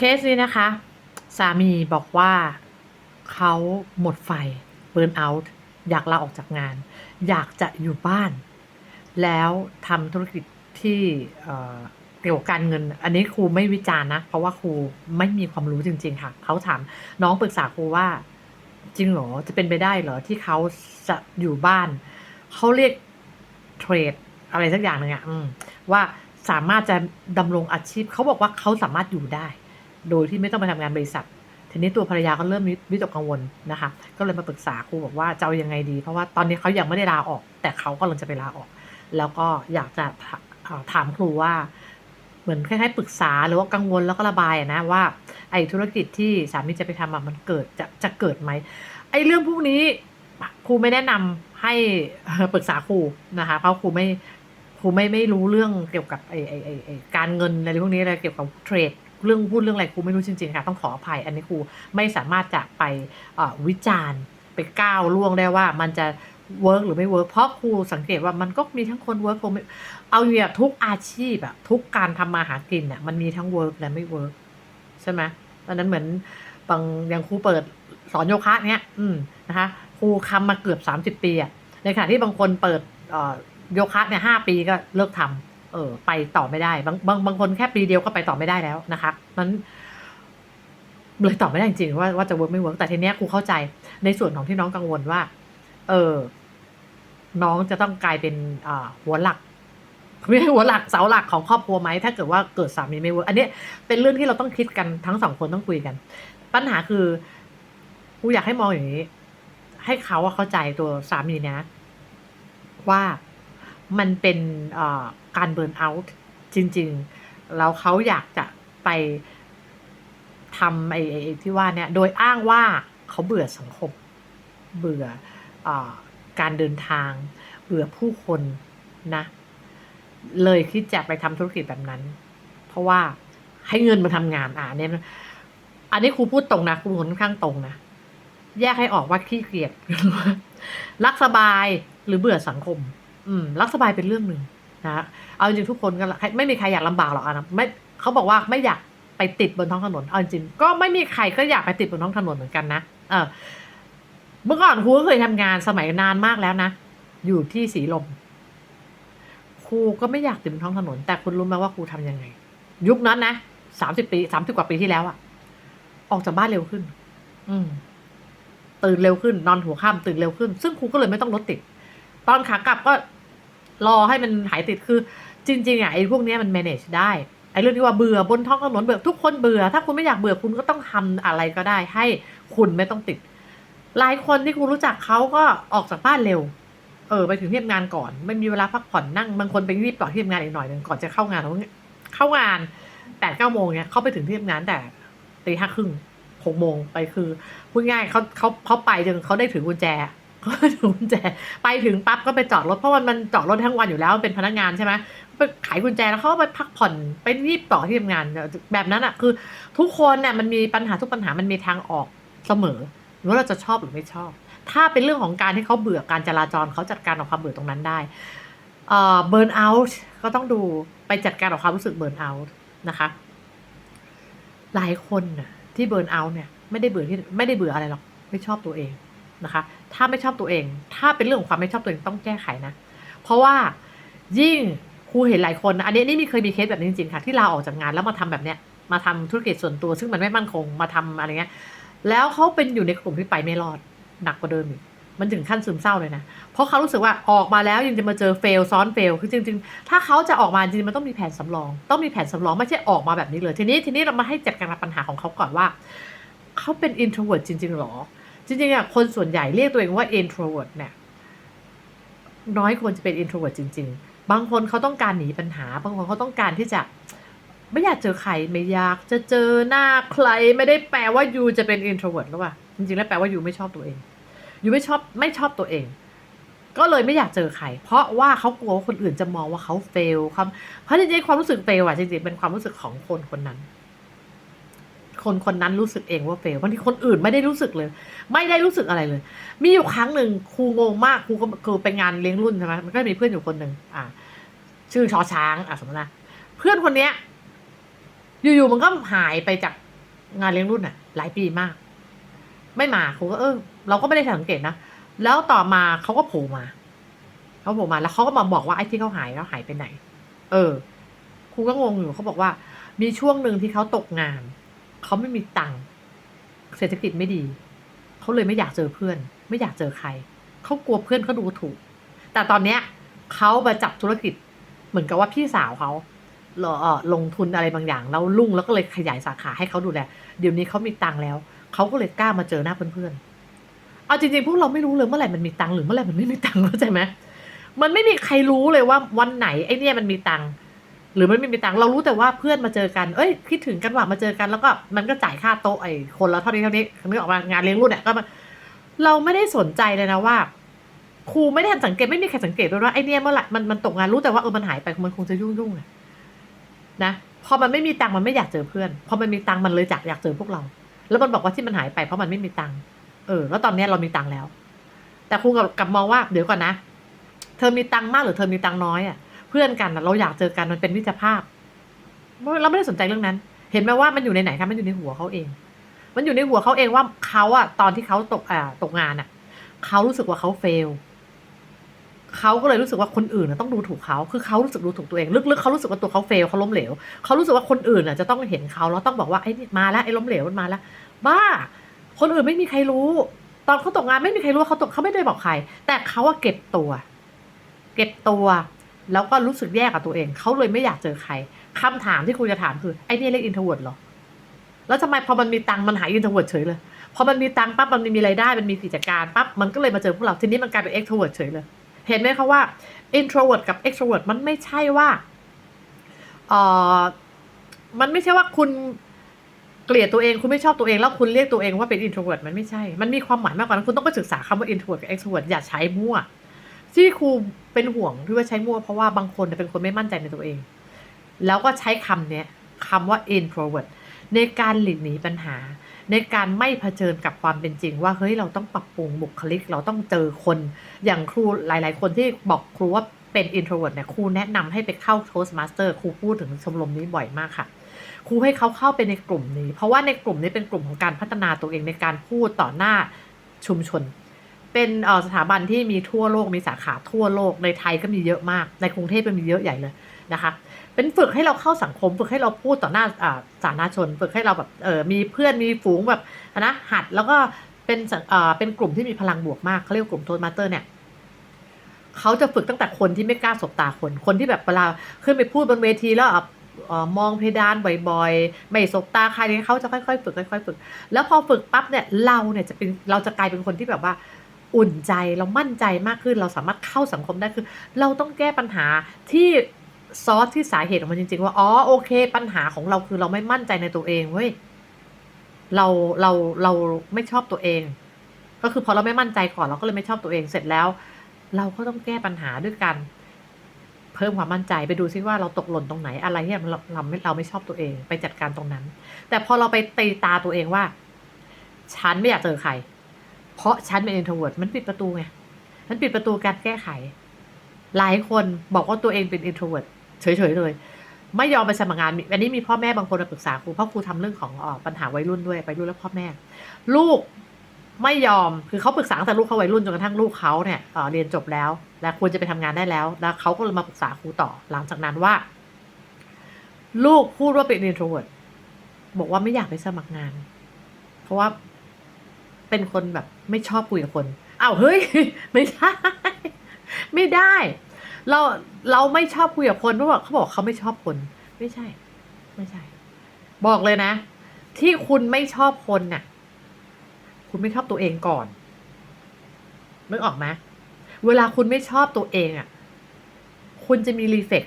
เคสนี้นะคะ สามีบอกว่าเขาหมดไฟเบิร์นเอาท์อยากลาออกจากงาน อยากจะอยู่บ้าน แล้วทำธุรกิจที่เกี่ยวกับการเงิน อันนี้ครูไม่วิจารณ์นะ เพราะว่าครูไม่มีความรู้จริง ๆ ค่ะ เขาถามน้องปรึกษาครูว่าจริงเหรอ จะเป็นไปได้เหรอที่เขาจะอยู่บ้าน เขาเรียกเทรดอะไรสักอย่างหนึ่งอะว่าสามารถจะดำรงอาชีพ เขาบอกว่าเขาสามารถอยู่ได้ โดยที่ไม่ต้องไปทำงานบริษัท ทีนี้ตัวภรรยาก็เริ่มวิตกกังวลนะคะ ก็เลยมาปรึกษาครูบอกว่าจะเอายังไงดี เพราะว่าตอนนี้เขายังไม่ได้ลาออก แต่เขากำลังจะไปลาออก แล้วก็อยากจะถามครูว่า เหมือนคล้ายๆปรึกษาหรือว่ากังวลแล้วก็ระบายนะว่า ไอ้ธุรกิจที่สามีจะไปทำมันเกิดจะจะเกิดไหมไอ้เรื่องพวกนี้ครูไม่แนะนำให้ปรึกษาครูนะคะ เพราะครูไม่ครูไม่ไม่รู้เรื่องเกี่ยวกับไอไอ้ไอ้ไอ้การเงินอะไรพวกนี้อะไรเกี่ยวกับเทรด เรื่องหุ้นเรื่องอะไรครูไม่รู้จริงๆค่ะต้องขออภัย อันนี้ครูไม่สามารถจะไปวิจารณ์ไปก้าวล่วงได้ว่ามันจะเวิร์กหรือไม่เวิร์กเพราะครูสังเกตว่ามันก็มีทั้งคนเวิร์กคนไม่เอาอย่างทุกอาชีพอะทุกการทำมาหากินเนี่ยมันมีทั้งเวิร์กและไม่เวิร์กใช่ไหมตอนนั้นเหมือนบางอย่างครูเปิดสอนโยคะเนี้ยอืมนะคะครูทำมาเกือบสามสิบปีอะในขณะที่บางคนเปิดโยคะเนี่ยห้าปีก็เลิกทำ เออไปต่อไม่ได้ บางบางบางคนแค่ปีเดียวก็ไปต่อไม่ได้แล้วนะคะนั้นเลยตอบไม่ได้จริงว่าว่าจะเวิร์กไม่เวิร์กแต่ทีเนี้ยครูเข้าใจในส่วนของที่น้องกังวลว่า เออ น้องจะต้องกลายเป็นอ่าหัวหลักไม่ใช่หัวหลักเสาหลักของครอบครัวไหมถ้าเกิดว่าเกิดสามีไม่เวิร์กอันนี้เป็นเรื่องที่เราต้องคิดกันทั้งสองคนต้องคุยกัน ปัญหาคือครูอยากให้มองอย่างนี้ ให้เขาเข้าใจตัวสามีเนยนะว่ามันเป็นเอ่อ การเบิร์นเอาท์จริง ๆ แล้วเขาอยากจะไปทำไอ้ที่ว่าเนี่ยโดยอ้างว่าเขาเบื่อสังคม เบื่ออการเดินทาง เบื่อผู้คนนะ เลยคิดจะไปทำธุรกิจแบบนั้น เพราะว่าให้เงินมาทำงานอ่าเนี่ยอันนี้ครูพูดตรงนะครูค่อนข้างตรงนะแยกให้ออกว่าขี้เกียจรักสบายหรือเบื่อสังคม อืม รักสบายเป็นเรื่องหนึ่ง นะเอาจริงทุกคนก็ไม่มีใครอยากลำบากหรอกนะไม่เขาบอกว่าไม่อยากไปติดบนท้องถนนเอาจริงก็ไม่มีใครก็อยากไปติดบนท้องถนนเหมือนกันนะเออเมื่อก่อนครูก็เคยทำงานสมัยนานมากแล้วนะอยู่ที่สีลมครูก็ไม่อยากติดบนท้องถนน แต่คุณรู้ไหมว่าครูทำยังไง ยุคนั้นนะสามสิบปีสามสิบกว่าปีที่แล้วอะออกจากบ้านเร็วขึ้น อืมตื่นเร็วขึ้น นอนหัวค่ำตื่นเร็วขึ้น ซึ่งครูก็เลยไม่ต้องรถติด ตอนขากลับก็ รอให้มันหายติดคือจริงๆอะไอ้พวกนี้มัน manage ได้ไอ้เรื่องที่ว่าเบื่อบนท้องถนนเบื่อทุกคนเบื่อ ถ้าคุณไม่อยากเบื่อคุณก็ต้องทำอะไรก็ได้ ให้คุณไม่ต้องติด หลายคนที่คุณรู้จักเขาก็ออกจากบ้านเร็ว เออ ไปถึงที่ทำงานก่อน ไม่มีเวลาพักผ่อนนั่งบางคนไปรีบต่อที่ทำงานอีกหน่อยหนึ่งก่อนจะเข้างานเข้างานแปดเก้าโมงเนี้ยเข้าไปถึงที่ทำงานแต่ตีห้าครึ่งหกโมงไปคือพูดง่ายเขาเขาเขาไปจนเขาได้ถือกุญแจ เขาได้ถือกุญแจไปถึงปั๊บก็ไปจอดรถเพราะมันมันจอดรถทั้งวันอยู่แล้วเป็นพนักงานใช่ไหมไปขายกุญแจแล้วเขาไปพักผ่อนไปรีบต่อที่ทำงานแบบนั้นอะคือ ทุกคนเนี่ยมันมีปัญหาทุกปัญหามันมีทางออกเสมอว่าเราจะชอบหรือไม่ชอบ ถ้าเป็นเรื่องของการที่เขาเบื่อการจราจรเขาจัดการกับความเบื่อตรงนั้นได้เอ่อเบิร์นเอาท์ก็ต้องดูไปจัดการกับความรู้สึกเบิร์นเอาท์นะคะ หลายคนน่ะที่เบิร์นเอาท์เนี่ย ไม่ได้เบื่อที่ไม่ได้เบื่ออะไรหรอก ไม่ชอบตัวเองนะคะ ถ้าไม่ชอบตัวเอง ถ้าเป็นเรื่องของความไม่ชอบตัวเองต้องแก้ไขนะ เพราะว่ายิ่งครูเห็นหลายคนนะอันนี้นี่มีเคยมีเคสแบบนี้จริงๆค่ะที่ลาออกจากงานแล้วมาทำแบบเนี้ยมาทำธุรกิจส่วนตัว ซึ่งมันไม่มั่นคงมาทำอะไรเงี้ย แล้วเขาเป็นอยู่ในกลุ่มที่ไปไม่รอดหนักกว่าเดิมอีกมันถึงขั้นซึมเศร้าเลยนะ เพราะเขารู้สึกว่าออกมาแล้วยังจะมาเจอเฟลซ้อนเฟล คือจริง ๆ ถ้าเขาจะออกมาจริงๆมันต้องมีแผนสำรอง ต้องมีแผนสำรองไม่ใช่ออกมาแบบนี้เลย ทีนี้ทีนี้เรามาให้จัดการปัญหาของเขาก่อนว่า เขาเป็น introvert จริง ๆหรอ จริงๆอะคนส่วนใหญ่เรียกตัวเองว่า introvert เนี่ยน้อยคนจะเป็น introvert จริง ๆ บางคนเขาต้องการหนีปัญหา บางคนเขาต้องการที่จะไม่อยากเจอใครไม่อยากจะเจอหน้าใครไม่ได้แปลว่ายูจะเป็น introvert หรือเปล่าจริงๆแล้วแปลว่ายูไม่ชอบตัวเองยูไม่ชอบไม่ชอบตัวเอง ก็เลยไม่อยากเจอใคร เพราะว่าเขากลัวว่าคนอื่นจะมองว่าเขาเฟลครับเพราะจริงๆความรู้สึกเฟลอะจริงๆเป็นความรู้สึกของคนคนนั้น คนคนนั้นรู้สึกเองว่าเฟลบางทีคนอื่นไม่ได้รู้สึกเลย ไม่ได้รู้สึกอะไรเลย มีอยู่ครั้งหนึ่งครูงงมากครูก็คือไปงานเลี้ยงรุ่นใช่ไหมมันก็มีเพื่อนอยู่คนหนึ่งอ่า ชื่อชอช้างอะสมมตินะเพื่อนคนเนี้ย อยู่ๆมันก็หายไปจากงานเลี้ยงรุ่นอะหลายปีมาก ไม่มาครูก็เออเราก็ไม่ได้สังเกตนะแล้วต่อมาเขาก็โผล่มาเขาโผล่มาแล้วเขาก็มาบอกว่าไอ้ที่เขาหายแล้วหายไปไหน เออครูก็งงอยู่เขาบอกว่า มีช่วงหนึ่งที่เขาตกงาน เขาไม่มีตังค์เศรษฐกิจไม่ดี เขาเลยไม่อยากเจอเพื่อน ไม่อยากเจอใคร เขากลัวเพื่อนเขาดูถูก แต่ตอนเนี้ยเขามาจับธุรกิจเหมือนกับว่าพี่สาวเขาเออลงทุนอะไรบางอย่าง แล้วรุ่งแล้วก็เลยขยายสาขาให้เขาดูแล เดี๋ยวนี้เขามีตังค์แล้ว เขาก็เลยกล้ามาเจอหน้าเพื่อนๆ เอาจริงๆพวกเราไม่รู้เลยเมื่อไหร่มันมีตังค์หรือเมื่อไหร่มันไม่มีตังค์เข้าใจไหมมันไม่มีใครรู้เลยว่าวันไหนไอ้นี่มันมีตังค์ หรือมันไม่มีตังค์เรารู้แต่ว่าเพื่อนมาเจอกันเอ้ยคิดถึงกันว่ามาเจอกันแล้วก็มันก็จ่ายค่าโต๊ะไอ้คนละเท่านี้เท่านี้นึกออกมางานเลี้ยงรุ่นเนี่ยก็มาเราไม่ได้สนใจเลยนะว่า ครูไม่ได้ทันสังเกตไม่มีใครสังเกตด้วยว่าไอ้เนี่ยเมื่อไหร่มันมันตกงานรู้แต่ว่าเออมันหายไปมันคงจะยุ่งยุ่งๆอะนะพอมันไม่มีตังค์มันไม่อยากเจอเพื่อนพอมันมีตังค์มันเลยจากอยากเจอพวกเรา แล้วมันบอกว่าที่มันหายไปเพราะมันไม่มีตังค์เออ แล้วตอนนี้เรามีตังค์แล้ว แต่ครูกับกับมองว่าเดี๋ยวก่อนนะ เธอมีตังค์มากหรือเธอมีตังค์น้อยอะ เพื่อนกันเราอยากเจอกันมันเป็นมิตรภาพเราไม่ได้สนใจเรื่องนั้น เห็นไหมว่ามันอยู่ในไหนคะมันอยู่ในหัวเขาเอง มันอยู่ในหัวเขาเองว่าเขาอะตอนที่เขาตกอ่าตกงานอะเขารู้สึกว่าเขาเฟลเขาก็เลยรู้สึกว่าคนอื่นต้องดูถูกเขา คือเขารู้สึกดูถูกตัวเอง ลึกๆเขารู้สึกว่าตัวเขาเฟลเขาล้มเหลว เขารู้สึกว่าคนอื่นน่ะจะต้องเห็นเขาแล้วต้องบอกว่าไอ้นี่มาแล้วไอ้ล้มเหลวมันมาแล้ว บ้า คนอื่นไม่มีใครรู้ ตอนเขาตกงานไม่มีใครรู้ว่าเขาตกเขาไม่ได้บอกใคร แต่เขาว่าเก็บตัว เก็บตัว แล้วก็รู้สึกแย่กับตัวเอง เขาเลยไม่อยากเจอใครคำถามที่ครูจะถามคือ ไอ้นี่เรียกอินทวดเหรอ แล้วทำไมพอมันมีตังค์มันหายอินทวดเฉยเลย พอมันมีตังค์ปั๊บมันมีรายได้ มันมีกิจการปั๊บ มันก็เลยมาเจอพวกเรา ทีนี้มันกลายเป็นเอ็กโทรเวิร์ดเฉยเลย เห็นไหมคะว่า introvert กับ extrovert มันไม่ใช่ว่าเออมันไม่ใช่ว่าคุณเกลียดตัวเองคุณไม่ชอบตัวเองแล้วคุณเรียกตัวเองว่าเป็น introvert มันไม่ใช่ มันมีความหมายมากกว่านั้นคุณต้องไปศึกษาคำว่า introvert กับ extrovert อย่าใช้มั่ว ที่ครูเป็นห่วงที่ว่าใช้มั่วเพราะว่าบางคนเป็นคนไม่มั่นใจในตัวเอง แล้วก็ใช้คำเนี้ยคำว่า introvert ในการหลีกหนีปัญหา ในการไม่เผชิญกับความเป็นจริง ว่าเฮ้ยเราต้องปรับปรุงบุคลิก เราต้องเจอคนอย่างครูหลาย ๆ คนที่บอกครูว่าเป็น introvert เนี่ยครูแนะนำให้ไปเข้า Toastmaster ครูพูดถึงชมรมนี้บ่อยมากค่ะครูให้เขาเข้าไปในกลุ่มนี้ เพราะว่าในกลุ่มนี้เป็นกลุ่มของการพัฒนาตัวเองในการพูดต่อหน้าชุมชน เป็นสถาบันที่มีทั่วโลกมีสาขาทั่วโลกในไทยก็มีเยอะมาก ในกรุงเทพก็มีเยอะใหญ่เลยนะคะ เป็นฝึกให้เราเข้าสังคม ฝึกให้เราพูดต่อหน้าสาธารณชน ฝึกให้เราแบบเออมีเพื่อนมีฝูงแบบนะหัดแล้วก็เป็นเออเป็นกลุ่มที่มีพลังบวกมากเขาเรียกกลุ่มโทมาสเตอร์เนี่ยเขาจะฝึกตั้งแต่คนที่ไม่กล้าสบตาคน คนที่แบบเวลาขึ้นไปพูดบนเวทีแล้วออมองเพดานบ่อยๆ ไม่สบตาใครเขาจะค่อยๆ ฝึกค่อยๆ ฝึก แล้วพอฝึกปั๊บเนี่ยเราเนี่ยจะเป็นเราจะกลายเป็นคนที่แบบว่า อุ่นใจเรามั่นใจมากขึ้น เราสามารถเข้าสังคมได้คือ เราต้องแก้ปัญหาที่ซอสที่สาเหตุของมันจริง ๆ ว่าอ๋อโอเค ปัญหาของเราคือเราไม่มั่นใจในตัวเองเว้ยเราเราเราไม่ชอบตัวเอง ก็คือพอเราไม่มั่นใจก่อนเราก็เลยไม่ชอบตัวเองเสร็จแล้ว เราก็ต้องแก้ปัญหาด้วยกัน เพิ่มความมั่นใจไปดูซิว่าเราตกหล่นตรงไหนอะไรที่เราเราไม่เราไม่ชอบตัวเอง ไปจัดการตรงนั้น แต่พอเราไปตีตาตัวเองว่า ฉันไม่อยากเจอใคร เพราะฉันเป็น introvert มันปิดประตูไง มันปิดประตูการแก้ไข หลายคนบอกว่าตัวเองเป็น introvert เฉยๆเลย ไม่ยอมไปสมัครงาน อันนี้มีพ่อแม่บางคนมาปรึกษาครู เพราะครูทำเรื่องของออปัญหาวัยรุ่นด้วย ไปรุ่นและพ่อแม่ ลูกไม่ยอม คือเขาปรึกษาแต่ลูกเขาวัยรุ่นจนกระทั่งลูกเขาเนี่ยเเรียนจบแล้ว และควรจะไปทำงานได้แล้ว แล้วเขาก็เลยมาปรึกษาครูต่อ หลังจากนั้นว่า ลูกพูดว่าเป็น introvert บอกว่าไม่อยากไปสมัครงาน เพราะว่า เป็นคนแบบไม่ชอบคุยกับคนอ้าวเฮ้ย ไม่ได้ ไม่ได้ เราเราไม่ชอบคุยกับคนเพราะว่าเขาบอกเขาไม่ชอบคน ไม่ใช่ ไม่ใช่ บอกเลยนะ ที่คุณไม่ชอบคนน่ะ คุณไม่ชอบตัวเองก่อนนึกออกไหมเวลาคุณไม่ชอบตัวเองอะ คุณจะมีรีเฟก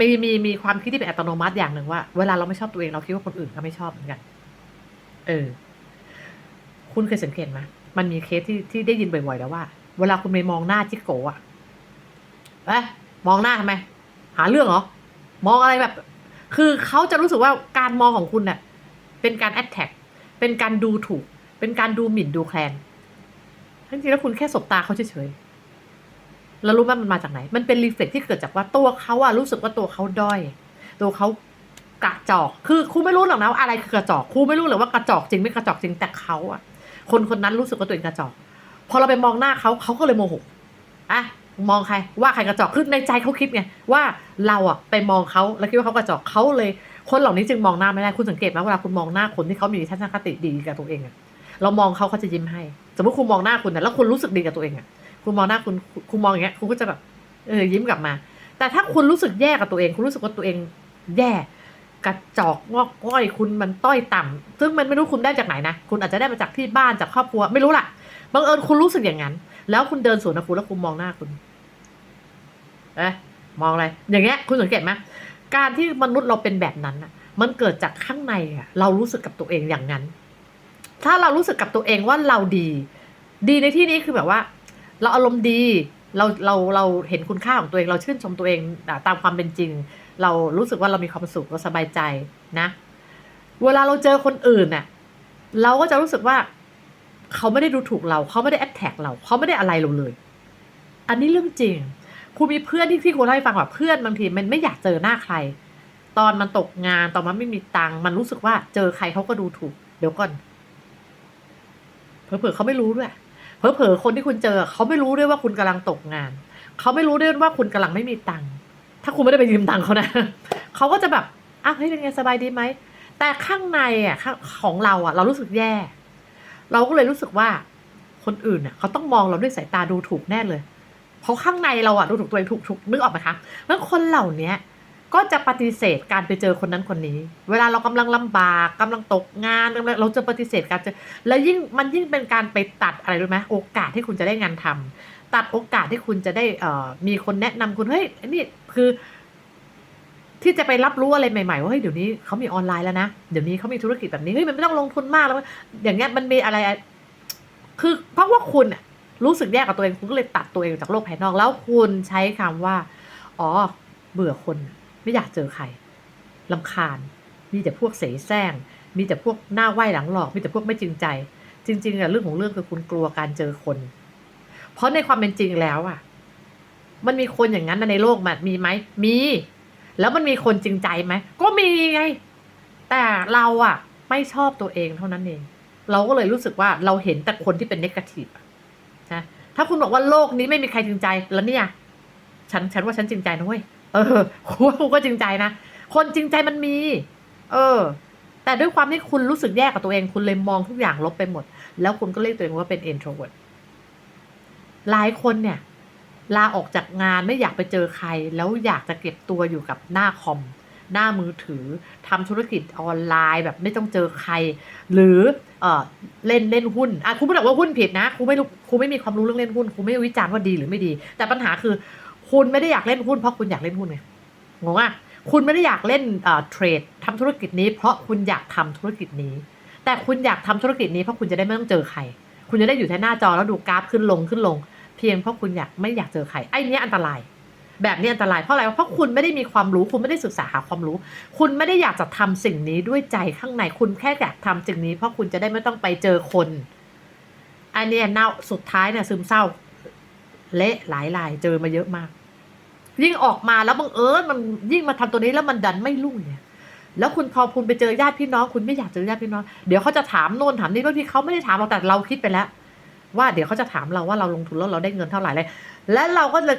มีมีมีความคิดที่เป็นอัตโนมัติอย่างหนึ่งว่า เวลาเราไม่ชอบตัวเองเราคิดว่าคนอื่นก็ไม่ชอบเหมือนกัน เออ คุณเคยสังเกตไหมมันมีเคสที่ที่ได้ยินบ่อยๆแล้วว่า เวลาคุณไปมองหน้าจิกโกะเอ๊ะมองหน้าทำไม หาเรื่องเหรอ มองอะไรแบบ คือเขาจะรู้สึกว่าการมองของคุณเน่ะเป็นการแอ t แท็กเป็นการดูถูก เป็นการดูหมิ่นดูแคลนทั้งจริงๆแล้วคุณแค่สบตาเขาเฉยๆแล้วรู้ไหมมันมาจากไหน มันเป็นรีเฟล็กที่เกิดจากว่าตัวเขาอะรู้สึกว่าตัวเขาด้อย ตัวเขากระจอก คือครูไม่รู้หรอกนะว่าอะไรคือกระจอก ครูไม่รู้เลยว่ากระจอกจริงไม่กระจอกจริงแต่เขาอะ คนคนนั้นรู้สึกว่าตัวเองกระจอกพอเราไปมองหน้าเขาเขาก็เลยโมโหอะมองใคร ว่าใครกระจอกคือในใจเขาคิดไงว่าเราอะไปมองเขาแล้วคิดว่าเขากระจอกเขาเลย คนเหล่านี้จึงมองหน้าไม่ได้คุณสังเกตไหมเวลาคุณมองหน้าคนที่เขามีทัศนคติดีกับตัวเองอะเรามองเขาเขาจะยิ้มให้ สมมติคุณมองหน้าคุณนะแล้วคุณรู้สึกดีกับตัวเองอะคุณมองหน้าคุณคุณมองอย่างเงี้ยคุณก็จะแบบเออยิ้มกลับมา แต่ถ้าคุณรู้สึกแย่กับตัวเอง คุณรู้สึกว่าตัวเองแย่ กระจอกงอกก้อยคุณมันต้อยต่ำซึ่งมันไม่รู้คุณได้จากไหนนะ คุณอาจจะได้มาจากที่บ้านจากครอบครัวไม่รู้ล่ะบังเอิญคุณรู้สึกอย่างนั้น แล้วคุณเดินสวนกับคุณแล้วคุณมองหน้าคุณเอ๊ะมองอะไร อย่างเงี้ย คุณสังเกตไหมการที่มนุษย์เราเป็นแบบนั้นอะมันเกิดจากข้างในอะเรารู้สึกกับตัวเองอย่างนั้น ถ้าเรารู้สึกกับตัวเองว่าเราดี ดีในที่นี้คือแบบว่า เราอารมณ์ดีเราเราเราเห็นคุณค่าของตัวเอง เราชื่นชมตัวเองตามความเป็นจริง เรารู้สึกว่าเรามีความสุขเราสบายใจนะ เวลาเราเจอคนอื่นน่ะเราก็จะรู้สึกว่า เขาไม่ได้ดูถูกเรา เขาไม่ได้แอดแท็กเราเขาไม่ได้อะไรเราเลย อันนี้เรื่องจริงครูมีเพื่อนที่ที่ครูเล่าให้ฟังว่าเพื่อนบางทีมันไม่อยากเจอหน้าใคร ตอนมันตกงานตอนมันไม่มีตังมันรู้สึกว่าเจอใครเขาก็ดูถูก เดี๋ยวก่อนเผลอๆเขาไม่รู้ด้วยเผลอๆคนที่คุณเจอเขาไม่รู้ด้วยว่าคุณกำลังตกงาน เขาไม่รู้ด้วยว่าคุณกำลังไม่มีตังค์ ถ้าคุณไม่ได้ไปยืมตังค์เขานะเขาก็จะแบบอ้าวเฮ้ยเป็นไงสบายดีไหมแต่ข้างในอะของเราอะ เรารู้สึกแย่ เราก็เลยรู้สึกว่าคนอื่นอะเขาต้องมองเราด้วยสายตาดูถูกแน่เลย เพราะข้างในเราอะดูถูกตัวเองถูกถูกนึกออกไหมคะแล้วคนเหล่าเนี้ยก็จะปฏิเสธการไปเจอคนนั้นคนนี้ เวลาเรากำลังลำบากกำลังตกงานเราจะปฏิเสธการเจอแล้วยิ่งมันยิ่งเป็นการไปตัดอะไรรู้ไหมโอกาสที่คุณจะได้งานทำ ตัดโอกาสที่คุณจะได้เออมีคนแนะนำคุณเฮ้ยนี่คือ ที่จะไปรับรู้อะไรใหม่ๆว่าเฮ้ยเดี๋ยวนี้เขามีออนไลน์แล้วนะเดี๋ยวนี้เขามีธุรกิจแบบนี้เฮ้ยมันไม่ต้องลงทุนมากแล้ว อย่างเงี้ยมันมีอะไร คือเพราะว่าคุณรู้สึกแย่กับตัวเองคุณก็เลยตัดตัวเองจากโลกภายนอกแล้วคุณใช้คำว่า อ๋อ เบื่อคน ไม่อยากเจอใครลำคาญ มีแต่พวกเสแสร้ง มีแต่พวกหน้าไหว้หลังหลอก มีแต่พวกไม่จริงใจ จริงๆอะเรื่องของเรื่องคือคุณกลัวการเจอคน เพราะในความเป็นจริงแล้วอะมันมีคนอย่างนั้นในโลกมันมีไหมมี แล้วมันมีคนจริงใจไหมก็มีไง แต่เราอะไม่ชอบตัวเองเท่านั้นเอง เราก็เลยรู้สึกว่าเราเห็นแต่คนที่เป็นเนกาทีฟนะถ้าคุณบอกว่าโลกนี้ไม่มีใครจริงใจแล้วเนี่ย ฉันฉันว่าฉันจริงใจนะเว้ยเออคุณว่าคุณก็จริงใจนะคนจริงใจมันมี เออ แต่ด้วยความที่คุณรู้สึกแย่กับตัวเอง คุณเลยมองทุกอย่างลบไปหมด แล้วคุณก็เรียกตัวเองว่าเป็น introvert หลายคนเนี่ยลาออกจากงานไม่อยากไปเจอใคร แล้วอยากจะเก็บตัวอยู่กับหน้าคอม หน้ามือถือทำธุรกิจออนไลน์แบบไม่ต้องเจอใคร หรือเออเล่นเล่นหุ้นอะครูไม่บอกว่าหุ้นผิดนะครูไม่รู้ครูไม่มีความรู้เรื่องเล่นหุ้นครูไม่วิจารณ์ว่าดีหรือไม่ดี แต่ปัญหาคือ คุณไม่ได้อยากเล่นหุ้นเพราะคุณอยากเล่นหุ้นไงงงอะคุณไม่ได้อยากเล่นเออเทรดทำธุรกิจนี้ เพราะคุณอยากทำธุรกิจนี้ แต่คุณอยากทำธุรกิจนี้เพราะคุณจะได้ไม่ต้องเจอใคร คุณจะได้อยู่แค่หน้าจอแล้วดูกราฟขึ้นลงขึ้นลง เพียงเพราะคุณอยากไม่อยากเจอใครไอ้นี้อันตราย แบบนี้อันตรายเพราะอะไรเพราะคุณไม่ได้มีความรู้ คุณไม่ได้ศึกษาหาความรู้ คุณไม่ได้อยากจะทำสิ่งนี้ด้วยใจข้างในคุณแค่อยากทำสิ่งนี้ เพราะคุณจะได้ไม่ต้องไปเจอคน อันนี้เน่าสุดท้ายเนี่ยซึมเศร้า เละหลายรายเจอมาเยอะมาก ยิ่งออกมาแล้วบังเอิญมันยิ่งมาทำตัวนี้แล้วมันดันไม่รุ่งเนี่ย แล้วคุณพอคุณไปเจอญาติพี่น้อง คุณไม่อยากเจอญาติพี่น้อง เดี๋ยวเขาจะถามโน่นถามนี่บางทีเขาไม่ได้ถามเราแต่เราคิดไปแล้ว ว่าเดี๋ยวเขาจะถามเราว่าเราลงทุนแล้วเราได้เงินเท่าไหร่เลยและเราก็จะ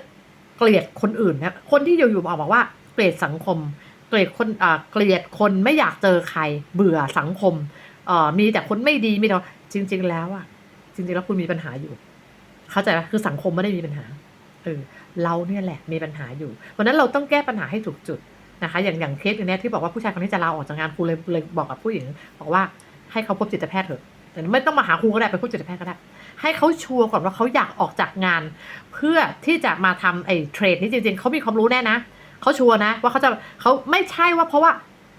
เกลียดคนอื่นนะคนที่อยู่ๆออกมาว่าเกลียดสังคม เกลียดคนอ่าเกลียดคนไม่อยากเจอใคร เบื่อสังคมเอ่อมีแต่คนไม่ดีมีแต่จริง ๆ แล้วอะ จริง ๆ แล้วคุณมีปัญหาอยู่ เข้าใจไหมคือสังคมไม่ได้มีปัญหาเออเราเนี่ยแหละมีปัญหาอยู่ เพราะนั้นเราต้องแก้ปัญหาให้ถูกจุด นะคะ อย่างอย่างเคสอย่างเนี้ยที่บอกว่าผู้ชายคนนี้จะลาออกจากงานครูเลยเลยบอกกับผู้หญิง บอกว่าให้เขาพบจิตแพทย์เถอะแต่ไม่ต้องมาหาครูก็ได้ไปพบจิตแพทย์ก็ได้ ให้เขาชัวร์ก่อนว่าเขาอยากออกจากงาน เพื่อที่จะมาทำไอ้เทรดนี้จริงๆเขามีความรู้แน่นะเขาชัวร์นะ ว่าเขาจะเขาไม่ใช่ว่าเพราะว่า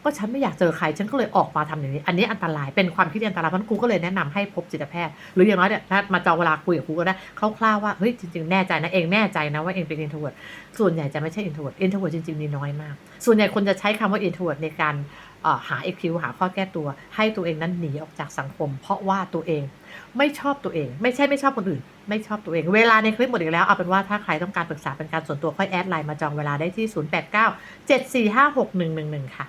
ก็ฉันไม่อยากเจอใครฉันก็เลยออกมาทำอย่างนี้ อันนี้อันตรายเป็นความคิดอันตรายเพราะครูก็เลยแนะนำให้พบจิตแพทย์ หรืออย่างน้อยเนี่ยถ้ามาจองเวลาคุยกับครูก็ได้คร่าวๆว่าเฮ้ยจริงๆแน่ใจนะเองแน่ใจนะว่าเองเป็น introvert ส่วนใหญ่จะไม่ใช่ introvert introvert จริงๆมีน้อยมาก ส่วนใหญ่คนจะใช้คำว่า introvert ในการเอ่อหา excuse หาข้อแก้ตัว ให้ตัวเองนั้นหนีออกจากสังคม เพราะว่าตัวเองไม่ชอบตัวเอง ไม่ใช่ไม่ชอบคนอื่น ไม่ชอบตัวเอง เวลาในคลิปหมดอีกแล้วเอาเป็นว่าถ้าใครต้องการปรึกษาเป็นการส่วนตัวค่อยแอดไลน์มาจองเวลาได้ที่ 089 7456 111 ค่ะ